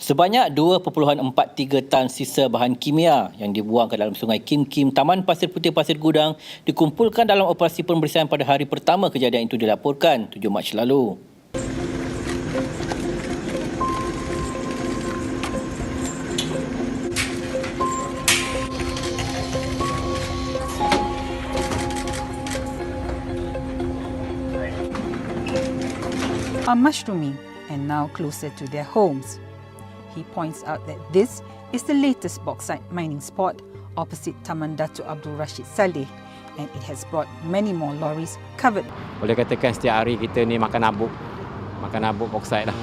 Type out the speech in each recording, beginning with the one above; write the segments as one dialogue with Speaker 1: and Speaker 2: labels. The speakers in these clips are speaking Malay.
Speaker 1: Sebanyak 2.43 tan sisa bahan kimia yang dibuang ke dalam sungai Kim Kim Taman Pasir Putih Pasir Gudang dikumpulkan dalam operasi pembersihan pada hari pertama kejadian itu dilaporkan 7 Mac lalu.
Speaker 2: are mushrooming and now closer to their homes. He points out that this is the latest bauxite mining spot opposite Taman Datu Abdul Rashid Saleh and it has brought many more lorries covered.
Speaker 3: Boleh katakan setiap hari kita ni makan abuk. Makan abuk bauxite lah.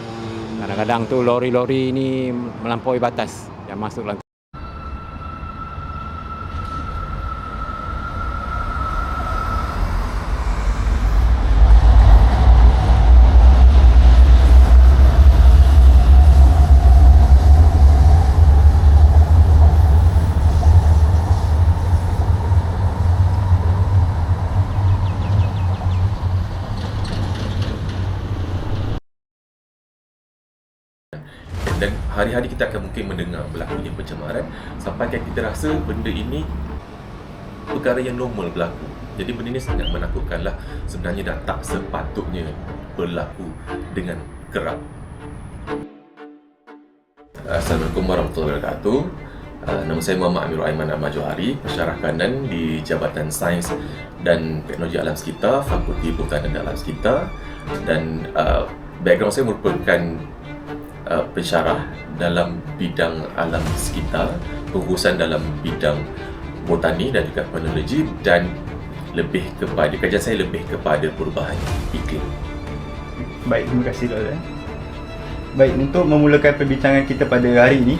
Speaker 3: Kadang-kadang tu lori-lori ni melampaui batas yang masuk dalam
Speaker 4: dan hari-hari kita akan mungkin mendengar berlakunya pencemaran sampai kita rasa benda ini perkara yang normal berlaku. Jadi benda ini sangat menakutkanlah sebenarnya dah tak sepatutnya berlaku dengan kerap. Assalamualaikum warahmatullahi wabarakatuh. Uh, nama saya Muhammad Amirul Aiman Ahmad Johari, pensyarah kanan di Jabatan Sains dan Teknologi Alam Sekitar, Fakulti Perhutanan dan Alam Sekitar dan uh, background saya merupakan uh, pensyarah dalam bidang alam sekitar, pengurusan dalam bidang botani dan juga penologi dan lebih kepada kajian saya lebih kepada perubahan iklim.
Speaker 5: Baik, terima kasih doktor. Baik, untuk memulakan perbincangan kita pada hari ini,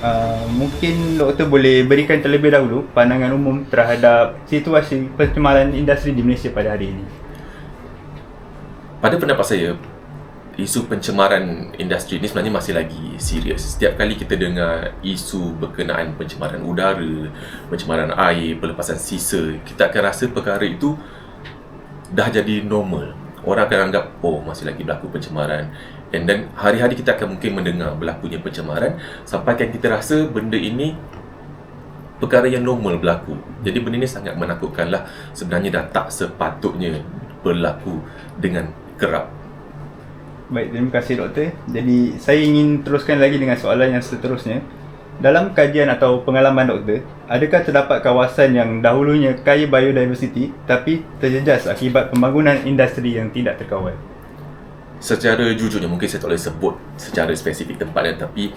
Speaker 5: uh, mungkin doktor boleh berikan terlebih dahulu pandangan umum terhadap situasi pencemaran industri di Malaysia pada hari ini.
Speaker 4: Pada pendapat saya, isu pencemaran industri ini sebenarnya masih lagi serius. Setiap kali kita dengar isu berkenaan pencemaran udara, pencemaran air, pelepasan sisa, kita akan rasa perkara itu dah jadi normal. Orang akan anggap, oh masih lagi berlaku pencemaran. And then hari-hari kita akan mungkin mendengar berlakunya pencemaran sampai kan kita rasa benda ini perkara yang normal berlaku. Jadi benda ini sangat menakutkanlah sebenarnya dah tak sepatutnya berlaku dengan kerap.
Speaker 5: Baik, terima kasih doktor. Jadi saya ingin teruskan lagi dengan soalan yang seterusnya. Dalam kajian atau pengalaman doktor, adakah terdapat kawasan yang dahulunya kaya biodiversity tapi terjejas akibat pembangunan industri yang tidak terkawal?
Speaker 4: Secara jujurnya mungkin saya tak boleh sebut secara spesifik tempatnya tapi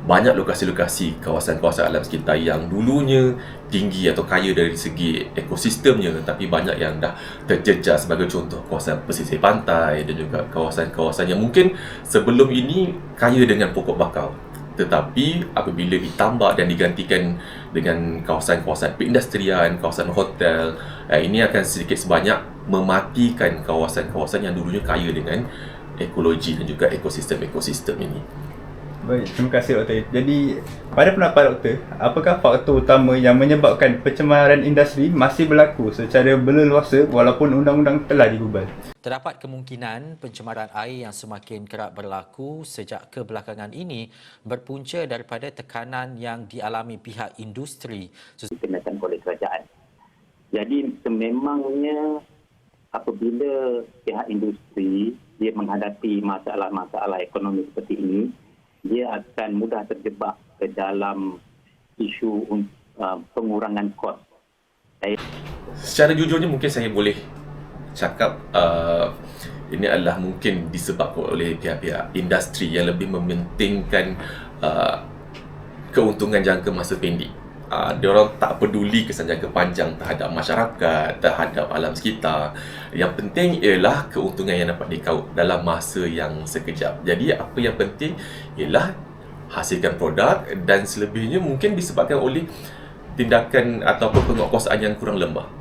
Speaker 4: banyak lokasi-lokasi kawasan-kawasan alam sekitar yang dulunya tinggi atau kaya dari segi ekosistemnya tapi banyak yang dah terjejas sebagai contoh kawasan pesisir pantai dan juga kawasan-kawasan yang mungkin sebelum ini kaya dengan pokok bakau tetapi apabila ditambah dan digantikan dengan kawasan-kawasan perindustrian, kawasan hotel eh, ini akan sedikit sebanyak mematikan kawasan-kawasan yang dulunya kaya dengan ekologi dan juga ekosistem-ekosistem ini.
Speaker 5: Baik, terima kasih doktor. Jadi, pada pendapat doktor, apakah faktor utama yang menyebabkan pencemaran industri masih berlaku secara berleluasa walaupun undang-undang telah digubal?
Speaker 6: Terdapat kemungkinan pencemaran air yang semakin kerap berlaku sejak kebelakangan ini berpunca daripada tekanan yang dialami pihak industri.
Speaker 7: dikenakan oleh kerajaan. Jadi sememangnya apabila pihak industri dia menghadapi masalah-masalah ekonomi seperti ini, dia akan mudah terjebak ke dalam isu uh, pengurangan kos.
Speaker 4: Secara jujurnya mungkin saya boleh cakap uh, ini adalah mungkin disebabkan oleh pihak-pihak industri yang lebih mementingkan uh, keuntungan jangka masa pendek. Uh, dia orang tak peduli kesan jangka panjang terhadap masyarakat, terhadap alam sekitar. Yang penting ialah keuntungan yang dapat dikaup dalam masa yang sekejap. Jadi apa yang penting ialah hasilkan produk dan selebihnya mungkin disebabkan oleh tindakan ataupun penguatkuasaan yang kurang lemah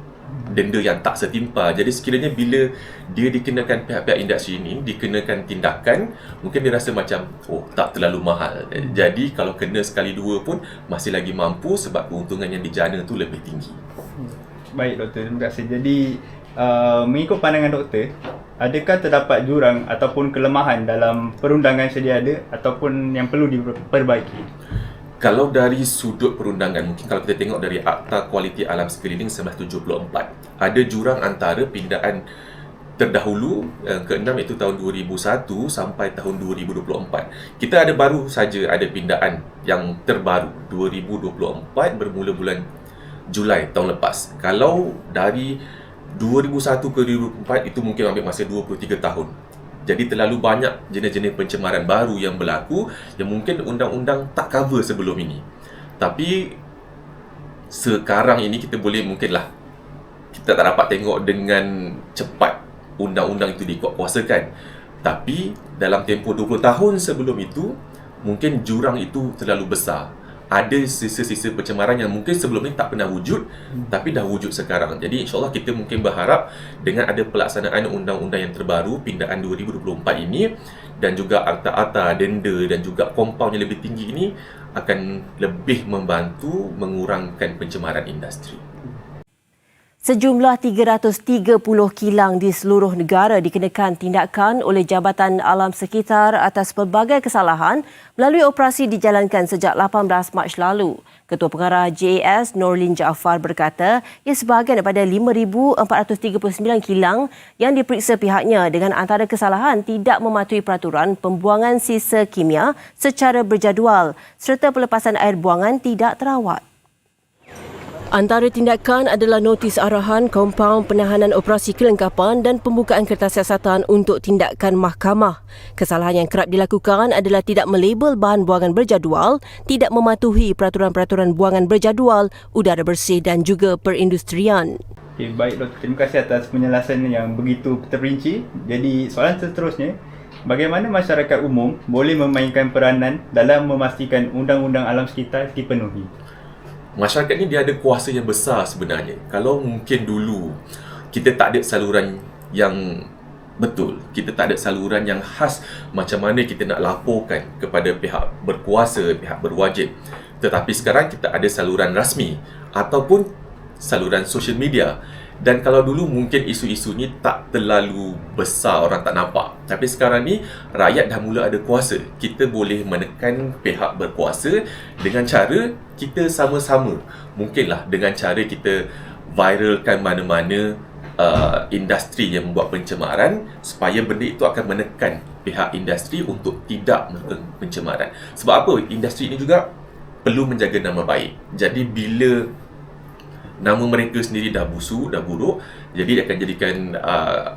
Speaker 4: denda yang tak setimpal. Jadi sekiranya bila dia dikenakan pihak-pihak industri ini, dikenakan tindakan, mungkin dia rasa macam, oh tak terlalu mahal. Jadi kalau kena sekali dua pun masih lagi mampu sebab keuntungan yang dijana tu lebih tinggi.
Speaker 5: Baik doktor, terima kasih. Jadi, uh, mengikut pandangan doktor, adakah terdapat jurang ataupun kelemahan dalam perundangan sedia ada ataupun yang perlu diperbaiki?
Speaker 4: Kalau dari sudut perundangan, mungkin kalau kita tengok dari Akta Kualiti Alam Sekeliling 1974, ada jurang antara pindaan terdahulu yang keenam iaitu tahun 2001 sampai tahun 2024. Kita ada baru saja ada pindaan yang terbaru 2024 bermula bulan Julai tahun lepas. Kalau dari 2001 ke 2004 itu mungkin ambil masa 23 tahun. Jadi terlalu banyak jenis-jenis pencemaran baru yang berlaku yang mungkin undang-undang tak cover sebelum ini. Tapi sekarang ini kita boleh mungkinlah kita tak dapat tengok dengan cepat undang-undang itu dikuatkuasakan. Tapi dalam tempoh 20 tahun sebelum itu mungkin jurang itu terlalu besar ada sisa-sisa pencemaran yang mungkin sebelum ni tak pernah wujud hmm. tapi dah wujud sekarang. Jadi insyaAllah kita mungkin berharap dengan ada pelaksanaan undang-undang yang terbaru pindaan 2024 ini dan juga akta-akta, denda dan juga kompaun yang lebih tinggi ini akan lebih membantu mengurangkan pencemaran industri.
Speaker 8: Sejumlah 330 kilang di seluruh negara dikenakan tindakan oleh Jabatan Alam Sekitar atas pelbagai kesalahan melalui operasi dijalankan sejak 18 Mac lalu. Ketua Pengarah JAS Norlin Jaafar berkata ia sebahagian daripada 5,439 kilang yang diperiksa pihaknya dengan antara kesalahan tidak mematuhi peraturan pembuangan sisa kimia secara berjadual serta pelepasan air buangan tidak terawat. Antara tindakan adalah notis arahan kompaun penahanan operasi kelengkapan dan pembukaan kertas siasatan untuk tindakan mahkamah. Kesalahan yang kerap dilakukan adalah tidak melabel bahan buangan berjadual, tidak mematuhi peraturan-peraturan buangan berjadual, udara bersih dan juga perindustrian.
Speaker 5: Okay, baik Dr. Terima kasih atas penjelasan yang begitu terperinci. Jadi soalan seterusnya, bagaimana masyarakat umum boleh memainkan peranan dalam memastikan undang-undang alam sekitar dipenuhi?
Speaker 4: Masyarakat ni dia ada kuasa yang besar sebenarnya. Kalau mungkin dulu kita tak ada saluran yang betul, kita tak ada saluran yang khas macam mana kita nak laporkan kepada pihak berkuasa, pihak berwajib. Tetapi sekarang kita ada saluran rasmi ataupun saluran social media dan kalau dulu mungkin isu-isu ni tak terlalu besar orang tak nampak. Tapi sekarang ni rakyat dah mula ada kuasa. Kita boleh menekan pihak berkuasa dengan cara kita sama-sama. Mungkinlah dengan cara kita viralkan mana-mana uh, industri yang membuat pencemaran supaya benda itu akan menekan pihak industri untuk tidak melakukan pencemaran. Sebab apa? Industri ini juga perlu menjaga nama baik. Jadi bila nama mereka sendiri dah busuk, dah buruk. Jadi dia akan jadikan uh,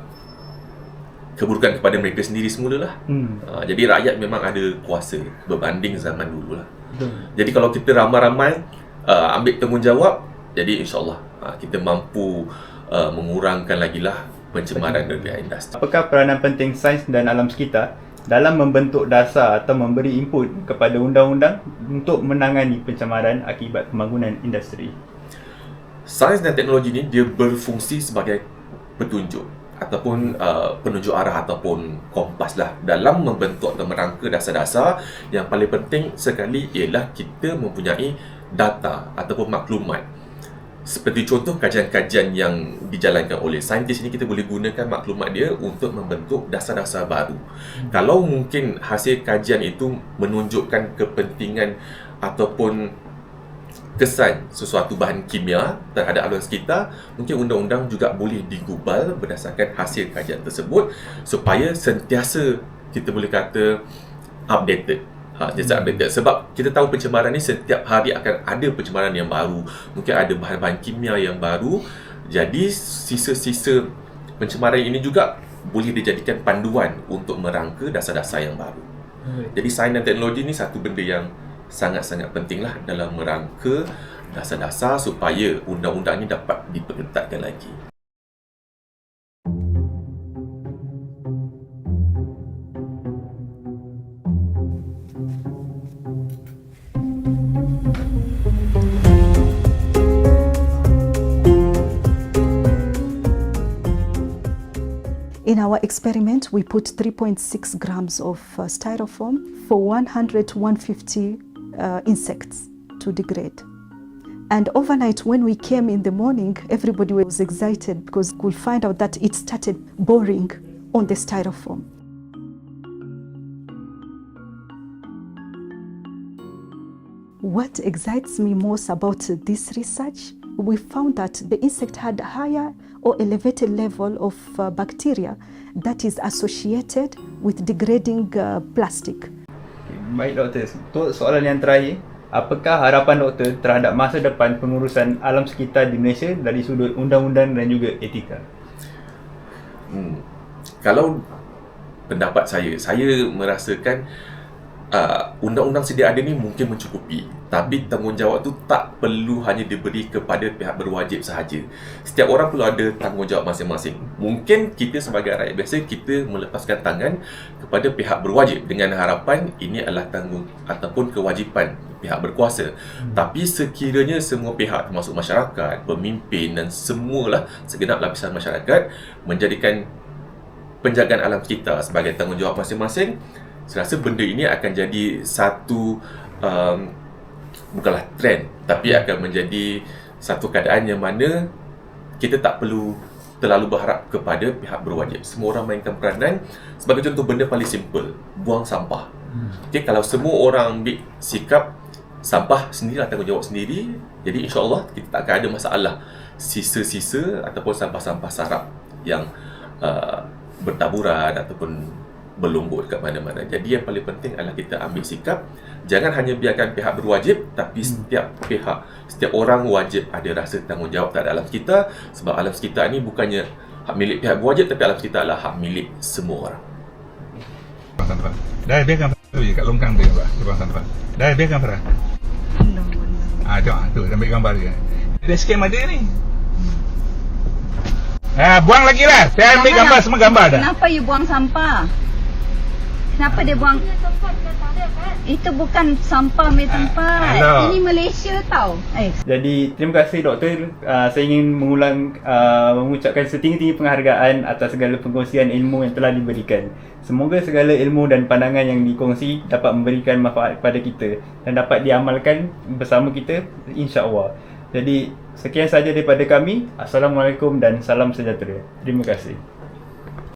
Speaker 4: keburukan kepada mereka sendiri semula lah hmm. uh, jadi rakyat memang ada kuasa berbanding zaman dulu lah hmm. jadi kalau kita ramai-ramai uh, ambil tanggungjawab jadi insyaAllah uh, kita mampu uh, mengurangkan lagi lah pencemaran. dari industri.
Speaker 5: Apakah peranan penting sains dan alam sekitar dalam membentuk dasar atau memberi input kepada undang-undang untuk menangani pencemaran akibat pembangunan industri
Speaker 4: sains dan teknologi ni dia berfungsi sebagai petunjuk ataupun uh, penunjuk arah ataupun kompas lah dalam membentuk atau merangka dasar-dasar yang paling penting sekali ialah kita mempunyai data ataupun maklumat seperti contoh kajian-kajian yang dijalankan oleh saintis ini kita boleh gunakan maklumat dia untuk membentuk dasar-dasar baru. Hmm. Kalau mungkin hasil kajian itu menunjukkan kepentingan ataupun kesan sesuatu bahan kimia terhadap alam sekitar, mungkin undang-undang juga boleh digubal berdasarkan hasil kajian tersebut supaya sentiasa kita boleh kata updated. Ha, sentiasa updated. Sebab kita tahu pencemaran ni setiap hari akan ada pencemaran yang baru. Mungkin ada bahan-bahan kimia yang baru. Jadi sisa-sisa pencemaran ini juga boleh dijadikan panduan untuk merangka dasar-dasar yang baru. Jadi sains dan teknologi ni satu benda yang sangat-sangat pentinglah dalam merangka dasar-dasar supaya undang-undang ini dapat diperketatkan lagi.
Speaker 9: In our experiment, we put 3.6 grams of uh, styrofoam for 100 to 150 uh, insects to degrade. And overnight, when we came in the morning, everybody was excited because we find out that it started boring on the styrofoam. What excites me most about this research, we found that the insect had higher or elevated level of uh, bacteria that is associated with degrading uh, plastic.
Speaker 5: Baik doktor, untuk soalan yang terakhir, apakah harapan doktor terhadap masa depan pengurusan alam sekitar di Malaysia dari sudut undang-undang dan juga etika?
Speaker 4: Hmm. Kalau pendapat saya, saya merasakan uh, undang-undang sedia ada ni mungkin mencukupi tapi tanggungjawab tu tak perlu hanya diberi kepada pihak berwajib sahaja. Setiap orang perlu ada tanggungjawab masing-masing. Mungkin kita sebagai rakyat biasa kita melepaskan tangan kepada pihak berwajib dengan harapan ini adalah tanggung ataupun kewajipan pihak berkuasa. Hmm. tapi sekiranya semua pihak termasuk masyarakat pemimpin dan semualah segenap lapisan masyarakat menjadikan penjagaan alam kita sebagai tanggungjawab masing-masing saya rasa benda ini akan jadi satu um, bukanlah trend tapi akan menjadi satu keadaan yang mana kita tak perlu terlalu berharap kepada pihak berwajib. Semua orang mainkan peranan. Sebagai contoh benda paling simple, buang sampah. Hmm. Okay, kalau semua orang ambil sikap sampah sendirilah tanggungjawab sendiri, jadi insya-Allah kita tak akan ada masalah sisa-sisa ataupun sampah-sampah sarap yang uh, bertaburan ataupun berlombok dekat mana-mana. Jadi yang paling penting adalah kita ambil sikap jangan hanya biarkan pihak berwajib tapi hmm. setiap pihak setiap orang wajib ada rasa tanggungjawab terhadap alam sekitar sebab alam sekitar ni bukannya hak milik pihak berwajib tapi alam sekitar adalah hak milik semua orang.
Speaker 10: Dah biarkan tu je kat longkang tu Pak. Tuan Tuan. Dah biarkan Farah. Ah, tengok tu ambil gambar dia. Dia skem ada ni. Ah, buang lagi lah. Saya ambil gambar semua gambar dah.
Speaker 11: Kenapa you buang sampah? Kenapa dia buang? Itu bukan sampah ambil tempat.
Speaker 5: Hello.
Speaker 11: Ini Malaysia tau. Eh.
Speaker 5: Jadi terima kasih doktor. Uh, saya ingin mengulang uh, mengucapkan setinggi-tinggi penghargaan atas segala pengkongsian ilmu yang telah diberikan. Semoga segala ilmu dan pandangan yang dikongsi dapat memberikan manfaat kepada kita dan dapat diamalkan bersama kita insya-Allah. Jadi sekian saja daripada kami. Assalamualaikum dan salam sejahtera. Terima kasih.